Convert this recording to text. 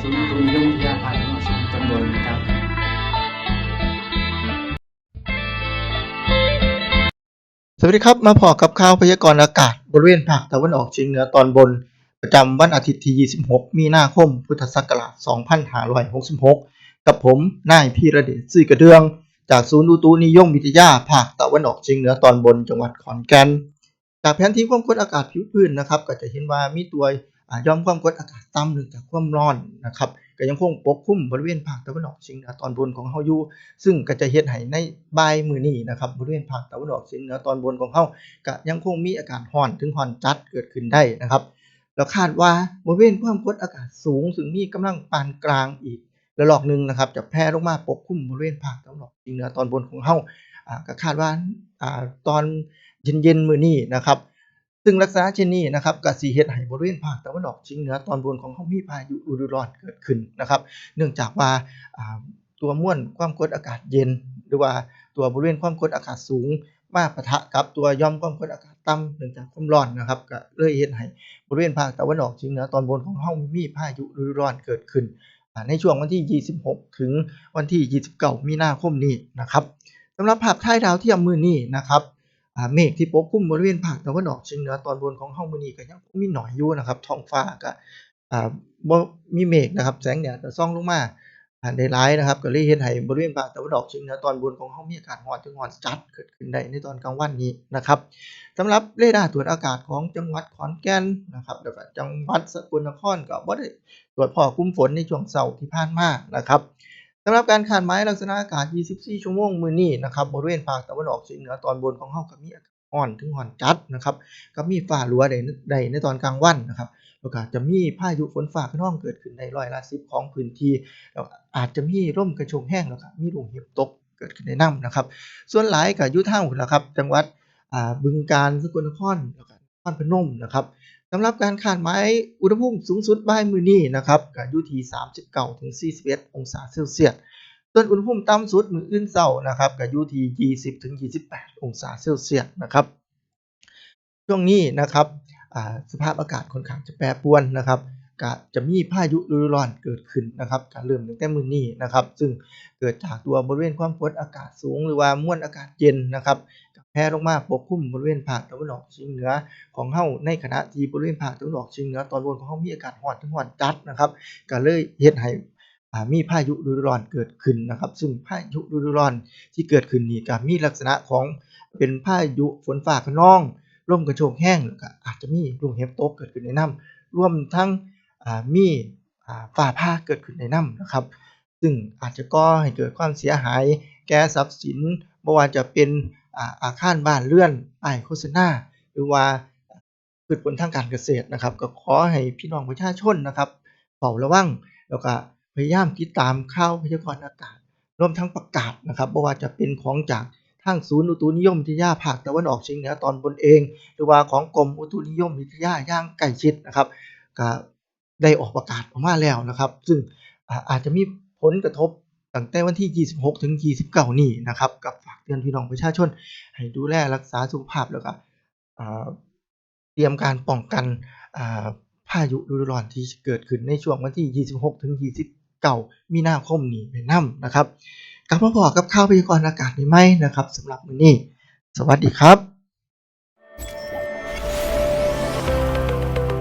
ศูนย์ตุนยมวิทยาภาคตะวันอองเหนือตอนบนนะครับสวัสดีครับ มาพอกับข่าวพยากรณ์อากาศ บริเวณภาคตะวันออกเฉียงเหนือตอนบน ประจำวันอาทิตย์ที่ 26 มีนาคม พุทธศักราช 2566 กับผม นายพีระเดชซื่อกระเดือง จากศูนย์อุตุนิยมวิทยาภาคตะวันออกเฉียงเหนือตอนบนจังหวัดขอนแก่น จากแผนที่ความกดอากาศผิวพื้นนะครับ ก็จะเห็นว่ามีตัว ย่อมความกดอากาศต่ำเนื่องจากความร้อนนะครับก็ยังคงปกคลุมบริเวณภาคตะวันออกเฉียงเหนือตอนบนของเฮาอยู่ ซึ่งก็จะเฮ็ดให้ในบ่ายมื้อนี้นะครับบริเวณภาคตะวันออกเฉียงเหนือตอนบนของเฮาก็ยังคงมีอากาศร้อนถึงร้อนจัดเกิดขึ้นได้นะครับแล้วคาดว่าบริเวณความกดอากาศสูง ซึ่งมีกำลังปานกลางอีกระลอกหนึ่งนะครับจะแผ่ลงมาปกคลุมบริเวณภาคตะวันออกเฉียงเหนือตอนบนของเฮาก็คาดว่าอ่าตอนเย็นๆมื้อนี้นะครับ ซึ่งลักษณะเช่นนี้นะครับก็สิเฮ็ดให้บริเวณภาคตะวันออกเฉียงเหนือตอนบนของเฮามีพายุฤดูร้อนเกิดขึ้นนะครับ เนื่องจากว่าตัวมวลความกดอากาศเย็น หรือว่าตัวบริเวณความกดอากาศสูงมาปะทะกับตัวย่อมความกดอากาศต่ำเนื่องจากความร้อนนะครับก็เลยเฮ็ดให้บริเวณภาคตะวันออกเฉียงเหนือตอนบนของเฮามีพายุฤดูร้อนเกิดขึ้น ในช่วงวันที่ 26 ถึงวันที่ 29 มีนาคมนี้นะครับสำหรับภาพถ่ายดาวเทียมมือนี้นะครับ เมฆที่ปกคลุมบริเวณภาคตะวันออกเฉียงเหนือตอนบนของเฮามื้อนี้ก็ยังมีหน้อยอยู่นะครับท้องฟ้าก็อ่าบ่มีเมฆนะครับ แสงแดดก็ส่องลงมาอ่าได้หลายนะครับก็เลยเฮ็ดให้บริเวณภาคตะวันออกเฉียงเหนือตอนบนของเฮามีอากาศร้อนถึงร้อนจัดเกิดขึ้นได้ในตอนกลางวันนี้นะครับสำหรับเรดาร์ตรวจอากาศของจังหวัดขอนแก่นนะครับแล้วก็จังหวัดสกลนครก็บ่ได้ตรวจพบกลุ่มฝนในช่วงเช้าที่ผ่านมานะครับ สำหรับการคาดหมายลักษณะอากาศ 24 ชั่วโมงมื้อนี้นะครับบริเวณภาคตะวันออกเฉียงเหนือตอนบนของเฮาก็มีอากาศร้อนถึงร้อนจัดนะครับก็มีฟ้าลัวได้ได้ในตอนกลางวันนะครับแล้วก็จะมีพายุฝนฟ้าคะนองเกิดขึ้นได้ร้อยละ10ของพื้นที่แล้วอาจจะมีลมกระโชกแห้งแล้วก็มีลูกเห็บตกเกิดขึ้นได้นํนะครับ ส่วนหลายก็อยู่ทางพุ่นละครับ จังหวัดบึงกาฬสกลนครแล้วก็น รพนมนะครับสำหรับการคาดหมายอุณหภูมิสูงสุดบ่ายมือนี้นะครับก็อยู่ที่39ถึง41 องศาเซลเซียสส่วนอุณหภูมิต่ำสุดมืออื่นเช้านะครับก็อยู่ที่20ถึง28 องศาเซลเซียสนะครับ ช่วงนี้นะครับสภาพอากาศค่อนข้างจะแปรปรวนนะครับก็จะมีพายุฤดูร้อนเกิดขึ้นนะครับก็เริ่มตั้งแต่มื้อนี้นะครับ ซึ่งเกิดจากตัวบริเวณความกดอากาศสูง หรือว่ามวลอากาศเย็นนะครับ แผ่ลงมาปกคลุมบริเวณภาคตะวันออกเฉียงเหนือของเฮาในขณะที่บริเวณภาคตะวันออกเฉียงเหนือตอนบนของเฮามีอากาศร้อนถึงร้อนจัดนะครับก็เลยเฮ็ดให้มีพายุฤดูร้อนเกิดขึ้นนะครับ ซึ่งพายุฤดูร้อนที่เกิดขึ้นนี้ก็มีลักษณะของเป็นพายุฝนฟ้าคะนองลมกระโชกแห้งแล้วก็อาจจะมีลูกเห็บตกเกิดขึ้นในน้ำรวมทั้งมีอ่าฟ้าเกิดขึ้นในน้ำนะครับ ซึ่งอาจจะก่อให้เกิดความเสียหายแก่ทรัพย์สินบ่ว่าจะเป็น อาอาคารบ้านเรือนป้ายโฆษณาหรือว่าพืชผลทางการเกษตรนะครับ ก็ขอให้พี่น้องประชาชนนะครับเฝ้าระวังแล้วก็พยายามติดตามข่าวพยากรณ์อากาศรวมทั้งประกาศนะครับบ่ว่าจะเป็นของจากทางศูนย์อุตุนิยมวิทยาภาคตะวันออกเฉียงเหนือตอนบนเอง หรือว่าของกรมอุตุนิยมวิทยาย่างใกล้ชิดนะครับก็ได้ออกประกาศออกมาแล้วนะครับ ซึ่งอาจจะมีผลกระทบ ตั้งแต่วันที่ 26 ถึง 29 นี้นะครับก็ฝากเตือนพี่น้องประชาชน ให้ดูแลรักษาสุขภาพแล้วก็เตรียมการป้องกันพายุฤดูร้อนที่เกิดขึ้นในช่วงวันที่ 26 ถึง 29 มีนาคมนี้ไปนํนะครับกลับมาพอกับข่าวพยากรณ์อากาศใหม่นะครับสำหรับมื้อนี้ สวัสดีครับ